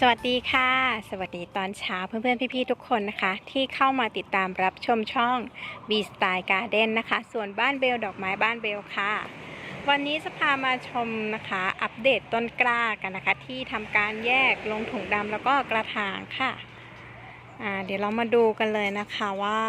สวัสดีค่ะ สวัสดีตอนเช้าเพื่อนๆ พี่ๆ ทุกคนนะคะ ที่เข้ามาติดตามรับชมช่อง B Style Garden นะคะ ส่วนบ้านเบลดอกไม้บ้านเบลค่ะ วันนี้จะพามาชมนะคะ อัปเดตต้นกล้ากันนะคะ ที่ทำการแยกลงถุงดำแล้วก็กระถางค่ะเดี๋ยวเรามาดูกันเลยนะคะว่า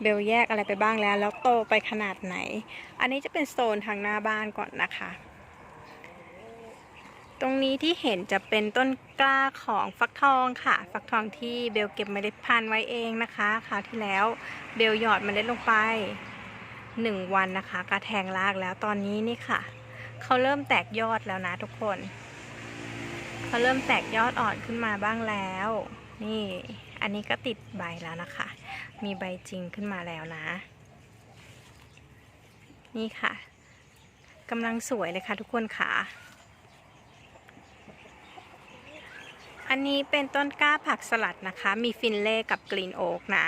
เบลแยกอะไรไปบ้างแล้ว แล้วโตไปขนาดไหน อันนี้จะเป็นโซนทางหน้าบ้านก่อนนะคะ ตรงนี้ที่เห็นจะเป็นต้นกล้าของฟักทองค่ะ ฟักทองที่เบลเก็บเมล็ดพันธุ์ไว้เองนะคะคราวที่แล้วเบลหยอดเมล็ดลงไปหนึ่งวันนะคะกระแทงรากแล้วตอนนี้นี่ค่ะเขาเริ่มแตกยอดแล้วนะทุกคนเขาเริ่มแตกยอดอ่อนขึ้นมาบ้างแล้ว นี่อันนี้ก็ติดใบแล้วนะคะ มีใบจริงขึ้นมาแล้วนะ นี่ค่ะกำลังสวยเลยค่ะทุกคนค่ะ อันนี้เป็นต้นกล้าผักสลัดนะคะ มีฟินเล่กับกรีนโอ๊กนะ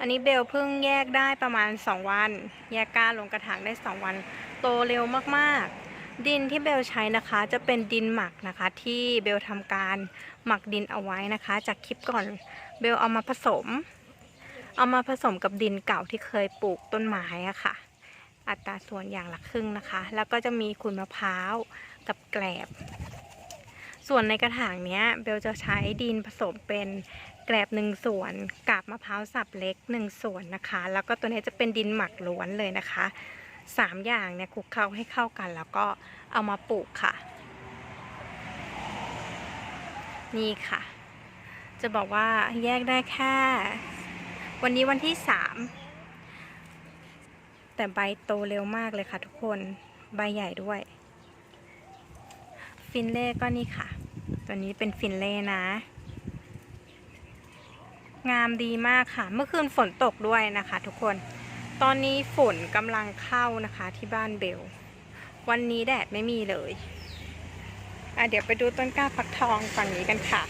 อันนี้เบลเพิ่งแยกได้ประมาณ 2 วัน แยกกล้าลงกระถางได้ 2 วัน โตเร็วมากๆ ดินที่เบลใช้นะคะจะเป็นดินหมักนะคะ ที่เบลทำการหมักดินเอาไว้นะคะ จากคลิปก่อนเบลเอามาผสม เอามาผสมกับดินเก่าที่เคยปลูกต้นไม้อะค่ะ อัตราส่วนอย่างละครึ่งนะคะ แล้วก็จะมีขุนมะพร้าวกับแกลบ ส่วนในกระถางเนี้ยเบลจะใช้ดินผสมเป็นแกลบหนึ่งส่วนกาบมะพร้าวสับเล็กหนึ่งส่วนนะคะ แล้วก็ตัวนี้จะเป็นดินหมักล้วนเลยนะคะสามอย่างเนี่ยคลุกเคล้าให้เข้ากัน แล้วก็เอามาปลูกค่ะ นี่ค่ะ จะบอกว่าแยกได้แค่ วันนี้วันที่สามแต่ใบโตเร็วมากเลยค่ะทุกคน ใบใหญ่ด้วย ฟินเล่ก็นี่ค่ะ ตัวนี้เป็นฟินเล่นะ งามดีมากค่ะ เมื่อคืนฝนตกด้วยนะคะ ทุกคน ตอนนี้ฝนกำลังเข้านะคะที่บ้านเบล วันนี้แดดไม่มีเลย อะเดี๋ยวไปดูต้นกล้าฟักทองฝั่งนี้กันค่ะ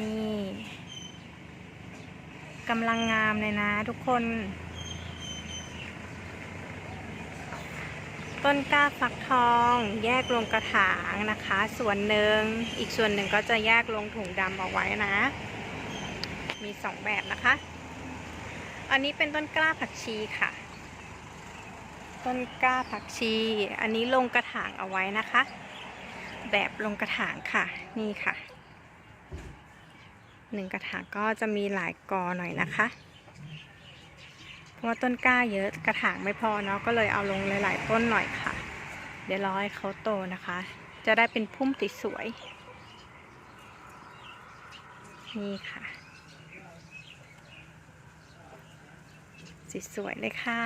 นี่กำลังงามเลยนะทุกคน ต้นกล้าฟักทอง แยกลงกระถางนะคะ ส่วนหนึ่งอีกส่วนหนึ่งก็จะแยกลงถุงดำเอาไว้นะ มีสองแบบนะคะ อันนี้เป็นต้นกล้าผักชีค่ะ ต้นกล้าผักชี อันนี้ลงกระถางเอาไว้นะคะ แบบลงกระถางค่ะ นี่ค่ะหนึ่งกระถางก็จะมีหลายกอหน่อยนะคะ ราะว่าต้นกล้าเยอะกระถางไม่พอเนาะก็เลยเอาลงหลาย ๆ ต้นหน่อยค่ะ เดี๋ยวรอให้เขาโตนะคะ จะได้เป็นพุ่มติสวยๆนี่ค่ะ สีสวยเลยค่ะ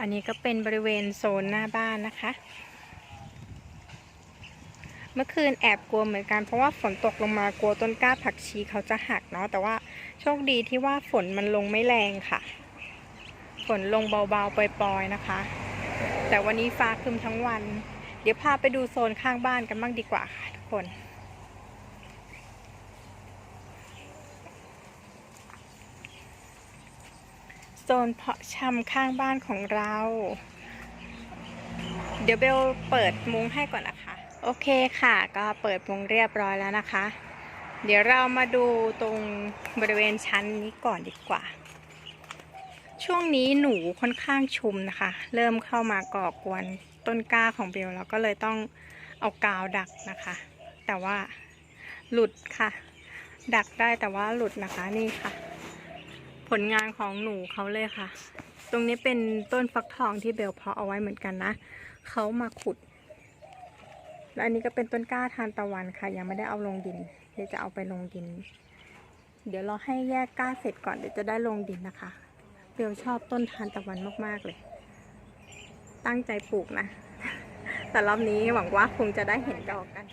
อันนี้ก็เป็นบริเวณโซนหน้าบ้านนะคะ เมื่อคืนแอบกลัวเหมือนกันเพราะว่าฝนตกลงมากลัวต้นกล้าผักชีเขาจะหักเนาะแต่ว่าโชคดีที่ว่าฝนมันลงไม่แรงค่ะ ฝนลงเบาๆปล่อยๆนะคะ แต่วันนี้ฟ้าครึมทั้งวัน เดี๋ยวพาไปดูโซนข้างบ้านกันบ้างดีกว่าค่ะทุกคนโซนเพาะชำข้างบ้านของเรา เดี๋ยวเบลเปิดมุ้งให้ก่อนนะคะ โอเคค่ะ ก็เปิดมุ้งเรียบร้อยแล้วนะคะ เดี๋ยวเรามาดูตรงบริเวณชั้นนี้ก่อนดีกว่า ช่วงนี้หนูค่อนข้างชุมนะคะ เริ่มเข้ามาก่อกวนต้นกล้าของเบลแล้วก็เลยต้องเอากาวดักนะคะ แต่ว่าหลุดค่ะ ดักได้แต่ว่าหลุดนะคะนี่ค่ะ ผลงานของหนูเขาเลยค่ะ ตรงนี้เป็นต้นฟักทองที่เบลเพาะเอาไว้เหมือนกันนะเขามาขุด และอันนี้ก็เป็นต้นกล้าทานตะวันค่ะ ยังไม่ได้เอาลงดิน เดี๋ยวจะเอาไปลงดิน เดี๋ยวเราให้แยกกล้าเสร็จก่อนเดี๋ยวจะได้ลงดินนะคะเบลชอบต้นทานตะวันมากๆเลย ตั้งใจปลูกนะ แต่รอบนี้หวังว่าคงจะได้เห็นดอกกัน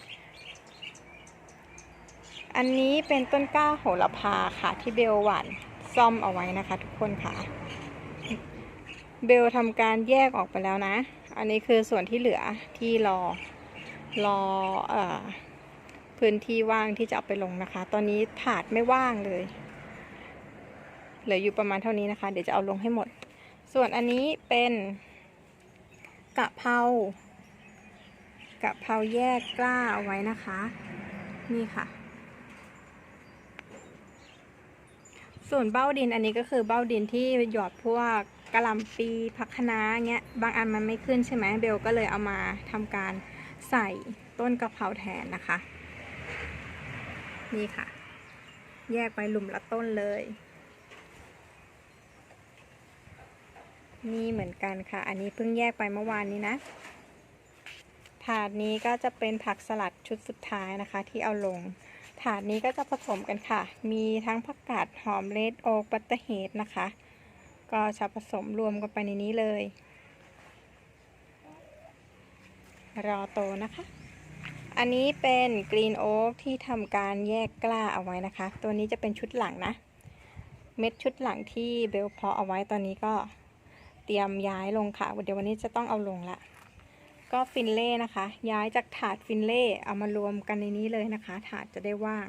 อันนี้เป็นต้นกล้าโหระพาค่ะ ที่เบลหวานซ่อมเอาไว้นะคะ ทุกคนค่ะเบลทำการแยกออกไปแล้วนะ อันนี้คือส่วนที่เหลือที่รอ รอออพื้นที่ว่างที่จะเอาไปลงนะคะ ตอนนี้ถาดไม่ว่างเลยเหลืออยู่ประมาณเท่านี้นะคะ เดี๋ยวจะเอาลงให้หมด ส่วนอันนี้เป็นกะเพรากะเพราแยกกล้าเอาไว้นะคะ นี่ค่ะ ส่วนเบ้าดินอันนี้ก็คือเบ้าดินที่หยอดพวกกะหล่ำปีผักคะน้าเงี้ย บางอันมันไม่ขึ้นใช่ไหมเบลก็เลยเอามาทำการ ใส่ต้นกะเพราแทนนะคะ นี่ค่ะ แยกไปหลุมละต้นเลย นี่เหมือนกันค่ะ อันนี้เพิ่งแยกไปเมื่อวานนี้นะถาดนี้ก็จะเป็นผักสลัดชุดสุดท้ายนะคะ ที่เอาลง ถาดนี้ก็จะผสมกันค่ะ มีทั้งผักกาดหอมเลดโอกบัตเตอร์เฮดนะคะ ก็จะผสมรวมกันไปในนี้เลย รอโตนะคะ อันนี้เป็นกรีนโอ๊กที่ทำการแยกกล้าเอาไว้นะคะ ตัวนี้จะเป็นชุดหลังนะ เม็ดชุดหลังที่เบลเพาะเอาไว้ตอนนี้ก็เตรียมย้ายลงค่ะ เดี๋ยววันนี้จะต้องเอาลงละ ก็ฟินเล่นะคะ ย้ายจากถาดฟินเล่เอามารวมกันในนี้เลยนะคะ ถาดจะได้ว่าง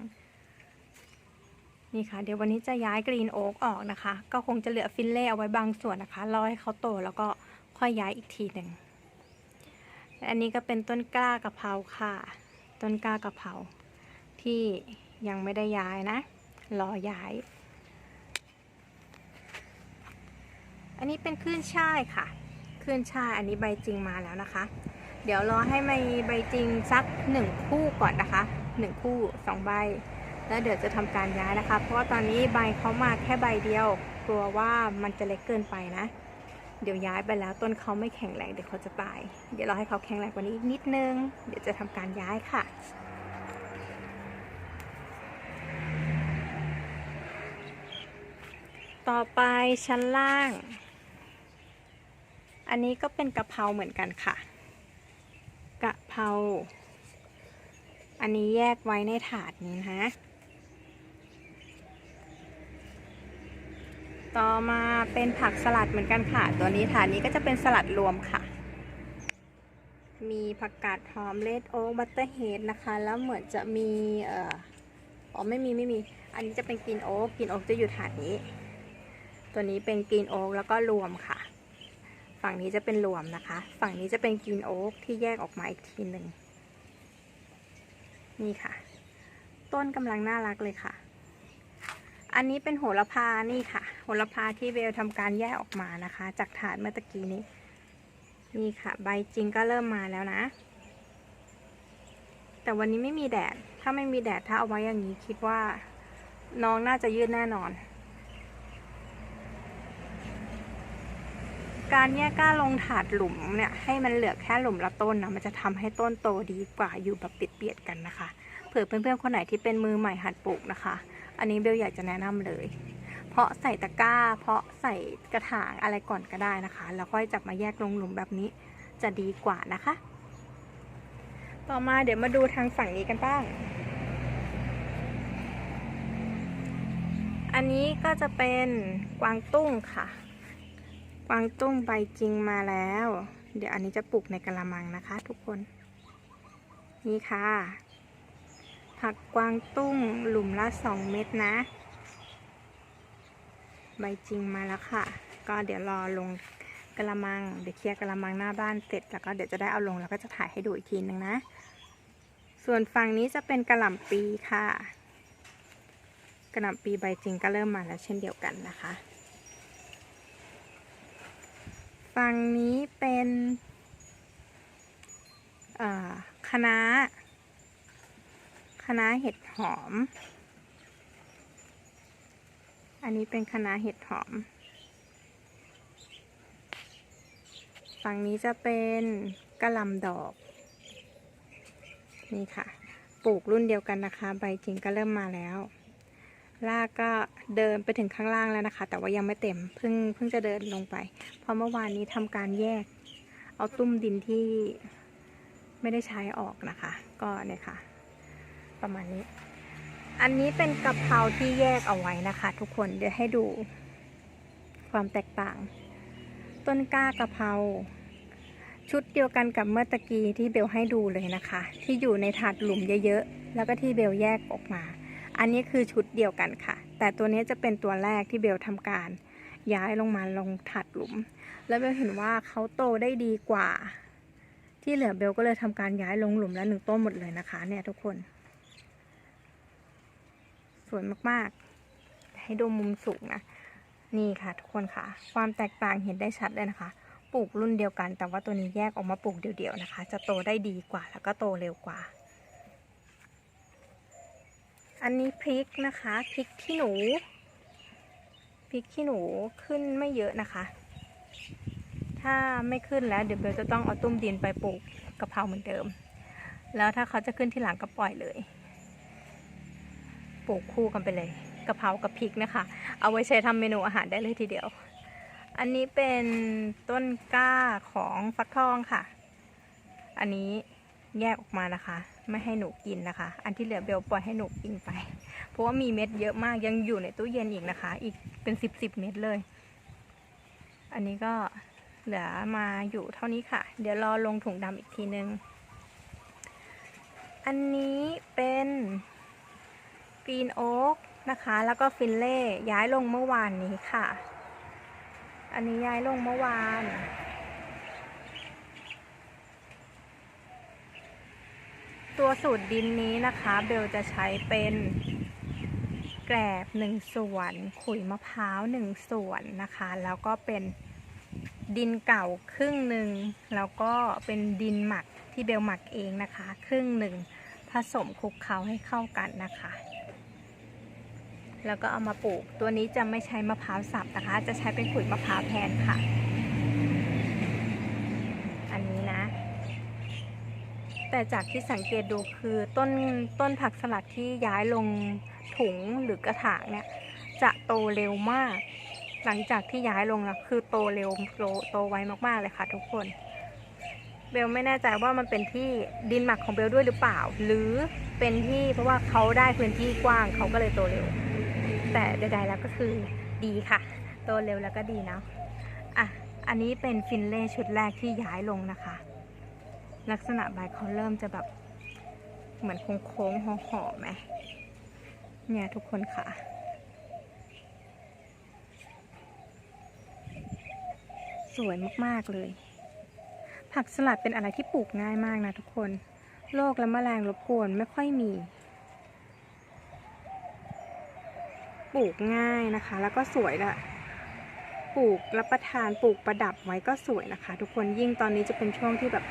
นี่ค่ะ เดี๋ยววันนี้จะย้ายกรีนโอ๊กออกนะคะ ก็คงจะเหลือฟินเล่เอาไว้บางส่วนนะคะ รอให้เขาโตแล้วก็ค่อยย้ายอีกทีหนึ่ง อันนี้ก็เป็นต้นกล้ากะเพราค่ะ ต้นกล้ากะเพราที่ยังไม่ได้ย้ายนะ รอย้าย อันนี้เป็นคลื่นช่ายค่ะคลื่นช่ายอันนี้ใบจริงมาแล้วนะคะ เดี๋ยวรอให้มีใบจริงสักหนึ่งคู่ก่อนนะคะหนึ่งคู่สองใบ แล้วเดี๋ยวจะทำการย้ายนะคะ เพราะว่าตอนนี้ใบเขามาแค่ใบเดียว กลัวว่ามันจะเล็กเกินไปนะ เดี๋ยวย้ายไปแล้วต้นเขาไม่แข็งแรงเดี๋ยวเขาจะตาย เดี๋ยวเราให้เขาแข็งแรงกว่านี้อีกนิดนึง เดี๋ยวจะทำการย้ายค่ะ ต่อไปชั้นล่าง อันนี้ก็เป็นกะเพราเหมือนกันค่ะ กะเพรา อันนี้แยกไว้ในถาดนี้นะ ต่อมาเป็นผักสลัดเหมือนกันค่ะ ตัวนี้ถาดนี้ก็จะเป็นสลัดรวมค่ะ มีผักกาดหอมเลดโอ๊กบัตเตอร์เฮดนะคะ แล้วเหมือนจะมีเอ่ออ๋อไม่มีไม่มี อันนี้จะเป็นกรีนโอ๊กกรีนโอ๊กจะอยู่ถาดนี้ ตัวนี้เป็นกรีนโอ๊กแล้วก็รวมค่ะ ฝั่งนี้จะเป็นรวมนะคะ ฝั่งนี้จะเป็นกรีนโอ๊กที่แยกออกมาอีกทีหนึ่งนี่ค่ะ ต้นกำลังน่ารักเลยค่ะ อันนี้เป็นโหระพานี่ค่ะ โหระพาที่เบลทำการแยกออกมานะคะ จากถาดเมื่อตะกี้นี้ นี่ค่ะ ใบจริงก็เริ่มมาแล้วนะ แต่วันนี้ไม่มีแดด ถ้าไม่มีแดดถ้าเอาไว้อย่างนี้คิดว่าน้องน่าจะยืดแน่นอน การแยกก้าลงถาดหลุมเนี่ย ให้มันเหลือแค่หลุมละต้นนะมันจะทำให้ต้นโตดีกว่าอยู่แบบเปียดๆกันนะคะ เผื่อเพื่อนๆคนไหนที่เป็นมือใหม่หัดปลูกนะคะ อันนี้เบลอยากจะแนะนำเลย เพราะใส่ตะกร้า เพราะใส่กระถางอะไรก่อนก็ได้นะคะ แล้วค่อยจับมาแยกลงหลุมแบบนี้จะดีกว่านะคะ ต่อมาเดี๋ยวมาดูทางฝั่งนี้กันบ้าง อันนี้ก็จะเป็นกวางตุ้งค่ะ กวางตุ้งใบจริงมาแล้ว เดี๋ยวอันนี้จะปลูกในกระมังนะคะ ทุกคน นี่ค่ะ ผักกวางตุ้งหลุมละสองเม็ดนะ ใบจริงมาแล้วค่ะ ก็เดี๋ยวรอลงกระมัง เดี๋ยวเคลียร์กระมังหน้าบ้านเสร็จ แล้วก็เดี๋ยวจะได้เอาลงแล้วก็จะถ่ายให้ดูอีกทีนึงนะ ส่วนฝั่งนี้จะเป็นกระหล่ำปีค่ะ กระหล่ำปีใบจริงก็เริ่มมาแล้วเช่นเดียวกันนะคะ ฝั่งนี้เป็นคณะ คณะเห็ดหอม อันนี้เป็นคณะเห็ดหอม ฝั่งนี้จะเป็นกระลำดอก นี่ค่ะ ปลูกรุ่นเดียวกันนะคะ ใบจริงก็เริ่มมาแล้ว รากก็เดินไปถึงข้างล่างแล้วนะคะ แต่ว่ายังไม่เต็ม เพิ่งเพิ่งจะเดินลงไป เพราะเมื่อวานนี้ทำการแยก เอาตุ้มดินที่ไม่ได้ใช้ออกนะคะ ก็เนี่ยค่ะ ประมาณนี้ อันนี้เป็นกะเพราที่แยกเอาไว้นะคะ ทุกคนเดี๋ยวให้ดูความแตกต่าง ต้นกล้ากะเพราชุดเดียวกันกับเมื่อตะกี้ที่เบลให้ดูเลยนะคะ ที่อยู่ในถาดหลุมเยอะๆ แล้วก็ที่เบลแยกออกมา อันนี้คือชุดเดียวกันค่ะ แต่ตัวนี้จะเป็นตัวแรกที่เบลทำการ ย้ายลงมาลงถาดหลุม แล้วเบลเห็นว่าเขาโตได้ดีกว่า ที่เหลือเบลก็เลยทำการย้ายลงหลุมและหนึ่งต้นหมดเลยนะคะเนี่ยทุกคน วยมากๆ ให้ดูมุมสูงนะ นี่ค่ะทุกคนค่ะ ความแตกต่างเห็นได้ชัดเลยนะคะ ปลูกรุ่นเดียวกัน แต่ว่าตัวนี้แยกออกมาปลูกเดี่ยวๆนะคะ จะโตได้ดีกว่าแล้วก็โตเร็วกว่า อันนี้พริกนะคะพริกขี้หนูพริกขี้หนูขึ้นไม่เยอะนะคะ ถ้าไม่ขึ้นแล้วเดี๋ยวเบลจะต้องเอาตุ้มดินไปปลูกกะเพราเหมือนเดิม แล้วถ้าเขาจะขึ้นที่หลังก็ปล่อยเลย ปลูกคู่กันไปเลยกะเพรากับพริกนะคะ เอาไว้ใช้ทำเมนูอาหารได้เลยทีเดียว อันนี้เป็นต้นกล้าของฟักทองค่ะ อันนี้แยกออกมานะคะ ไม่ให้หนูกินนะคะ อันที่เหลือเบลปล่อยให้หนูกินไป เพราะว่ามีเม็ดเยอะมากยังอยู่ในตู้เย็นอีกนะคะ อีกเป็นสิบสิบเม็ดเลย อันนี้ก็เหลือมาอยู่เท่านี้ค่ะ เดี๋ยวรอลงถุงดำอีกทีนึง อันนี้เป็น กรีนโอ๊กนะคะ แล้วก็ฟินเล่ย้ายลงเมื่อวานนี้ค่ะ อันนี้ย้ายลงเมื่อวาน ตัวสูตรดินนี้นะคะเบลจะใช้เป็นแกลบหนึ่งส่วน ขุยมะพร้าวหนึ่งส่วนนะคะ แล้วก็เป็นดินเก่าครึ่งหนึ่งแล้วก็เป็นดินหมักที่เบลหมักเองนะคะ ครึ่งหนึ่งผสมคลุกเคล้าให้เข้ากันนะคะ แล้วก็เอามาปลูก ตัวนี้จะไม่ใช้มะพร้าวสับนะคะ จะใช้เป็นขุยมะพร้าวแทนค่ะ อันนี้นะ แต่จากที่สังเกตดูคือต้นต้นผักสลัดที่ย้ายลงถุงหรือกระถางเนี่ย จะโตเร็วมาก หลังจากที่ย้ายลงแล้วคือโตเร็วโตโตไวมากๆเลยค่ะ ทุกคน เบลไม่แน่ใจว่ามันเป็นที่ดินหมักของเบลด้วยหรือเปล่า หรือเป็นที่เพราะว่าเขาได้พื้นที่กว้างเขาก็เลยโตเร็ว แต่ใดๆแล้วก็คือดีค่ะ โตเร็วแล้วก็ดีเนาะอะ อันนี้เป็นฟินเล่ชุดแรกที่ย้ายลงนะคะ ลักษณะใบเขาเริ่มจะแบบเหมือนโค้งๆห่อๆไหมเนี่ยทุกคนค่ะสวยมาก ๆ เลย ผักสลัดเป็นอะไรที่ปลูกง่ายมากนะทุกคน โรคและแมลงรบกวนไม่ค่อยมี ปลูกง่ายนะคะ แล้วก็สวยละปลูกรับประทานปลูกประดับไว้ก็สวยนะคะ ทุกคนยิ่งตอนนี้จะเป็นช่วงที่แบบ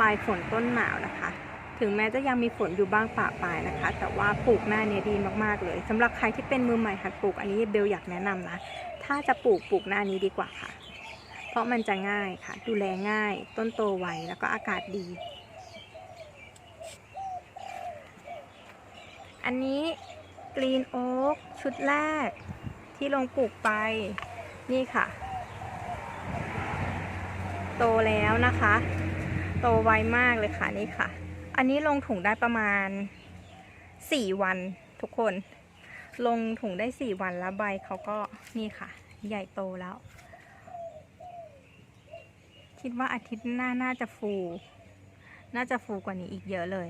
ปลายฝนต้นหนาวนะคะ ถึงแม้จะยังมีฝนอยู่บ้างปะปลายนะคะ แต่ว่าปลูกหน้าเนี้ยดีมากๆเลยสำหรับใครที่เป็นมือใหม่หัดปลูกอันนี้เบลอยากแนะนำนะ ถ้าจะปลูกปลูกหน้านี้ดีกว่าค่ะ เพราะมันจะง่ายค่ะ ดูแลง่าย ต้นโตไวแล้วก็อากาศดี อันนี้ กรีนโอ๊กชุดแรกที่ลงปลูกไปนี่ค่ะ โตแล้วนะคะ โตไวมากเลยค่ะนี่ค่ะ อันนี้ลงถุงได้ประมาณ 4 วันทุกคน ลงถุงได้ 4 วันแล้วใบเขาก็นี่ค่ะ ใหญ่โตแล้ว คิดว่าอาทิตย์หน้าน่าจะฟู น่าจะฟูกว่านี้อีกเยอะเลย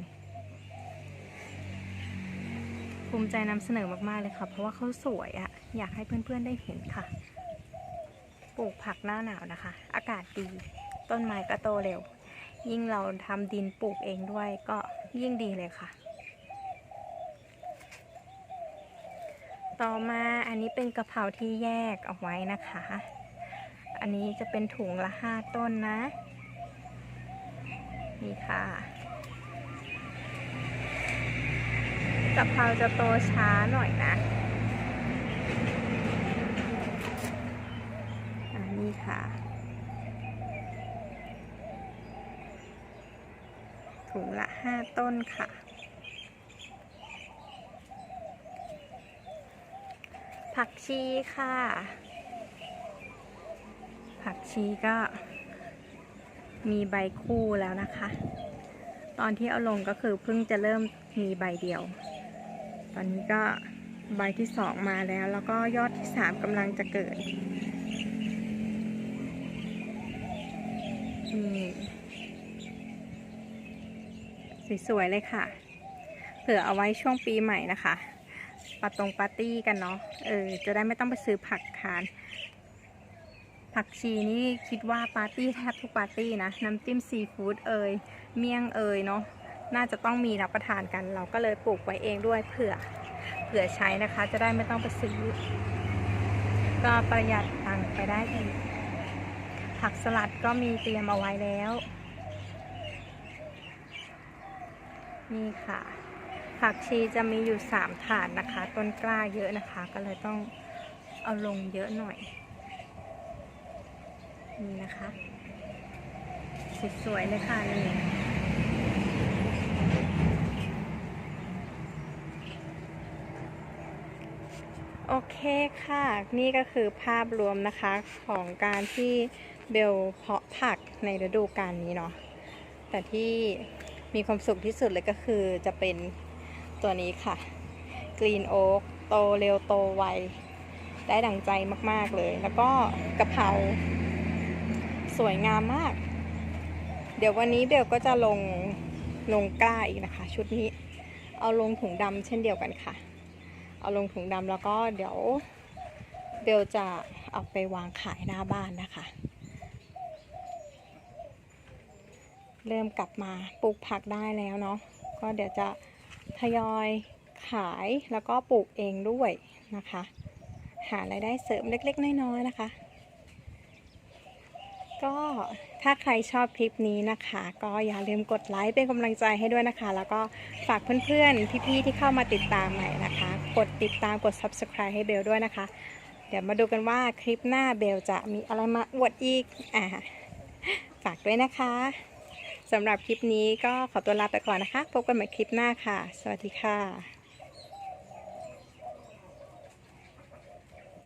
ภูมิใจนำเสนอมากๆเลยค่ะ เพราะว่าเขาสวยอะอยากให้เพื่อนๆได้เห็นค่ะ ปลูกผักหน้าหนาวนะคะ อากาศดี ต้นไม้ก็โตเร็ว ยิ่งเราทำดินปลูกเองด้วยก็ยิ่งดีเลยค่ะ ต่อมาอันนี้เป็นกะเพราที่แยกเอาไว้นะคะ อันนี้จะเป็นถุงละห้าต้นนะ นี่ค่ะ กะเพราจะโตช้าหน่อยนะอันนี้ค่ะ ถุงละห้าต้นค่ะ ผักชีค่ะ ผักชีก็มีใบคู่แล้วนะคะ ตอนที่เอาลงก็คือเพิ่งจะเริ่มมีใบเดียว อนนี้ก็ใบที่สองมาแล้ว แล้วก็ยอดที่สามกำลังจะเกิดนี่สวยๆเลยค่ะ เผื่อเอาไว้ช่วงปีใหม่นะคะปาตรงปาร์ตี้กันเนาะ เออ จะได้ไม่ต้องไปซื้อผักทาน ผักชีนี่คิดว่าปาร์ตี้แทบทุกปาร์ตี้นะ น้ำจิ้มซีฟู้ดเอย เมี่ยงเอยเนาะ น่าจะต้องมีรับประทานกัน เราก็เลยปลูกไว้เองด้วยเผื่อเผื่อใช้นะคะ จะได้ไม่ต้องไปซื้อ ก็ประหยัดตังค์ไปได้อีกผักสลัดก็มีเตรียมเอาไว้แล้ว นี่ค่ะ ผักชีจะมีอยู่สามถาดนะคะ ต้นกล้าเยอะนะคะ ก็เลยต้องเอาลงเยอะหน่อย นี่นะคะ สวยๆเลยค่ะนี่ เคค่ะ นี่ก็คือภาพรวมนะคะของการที่เบลเพาะผักในฤดูกาลนี้เนาะแต่ที่มีความสุขที่สุดเลยก็คือจะเป็นตัวนี้ค่ะ Green Oak โตเร็วโตไว ได้ดั่งใจมาก ๆ เลย แล้วก็กะเพราสวยงามมาก เดี๋ยววันนี้เบลก็จะลงลงกล้าอีกนะคะ ชุดนี้ เอาลงถุงดำเช่นเดียวกันค่ะ เอาลงถุงดำแล้วก็เดี๋ยวเบลจะเอาไปวางขายหน้าบ้านนะคะ เริ่มกลับมาปลูกผักได้แล้วเนาะก็เดี๋ยวจะทยอยขายแล้วก็ปลูกเองด้วยนะคะ หารายได้เสริมเล็กๆ น้อยๆนะคะ ก็ถ้าใครชอบคลิปนี้นะคะ ก็อย่าลืมกดไลค์เป็นกำลังใจให้ด้วยนะคะ แล้วก็ฝากเพื่อนๆ พี่ๆ ที่เข้ามาติดตามใหม่นะคะ กดติดตามกด subscribe ให้เบลด้วยนะคะ เดี๋ยวมาดูกันว่าคลิปหน้าเบลจะมีอะไรมาอวดอีกอ่าฝากด้วยนะคะสำหรับคลิปนี้ก็ขอตัวลาไปก่อนนะคะ พบกันใหม่คลิปหน้าค่ะ สวัสดีค่ะ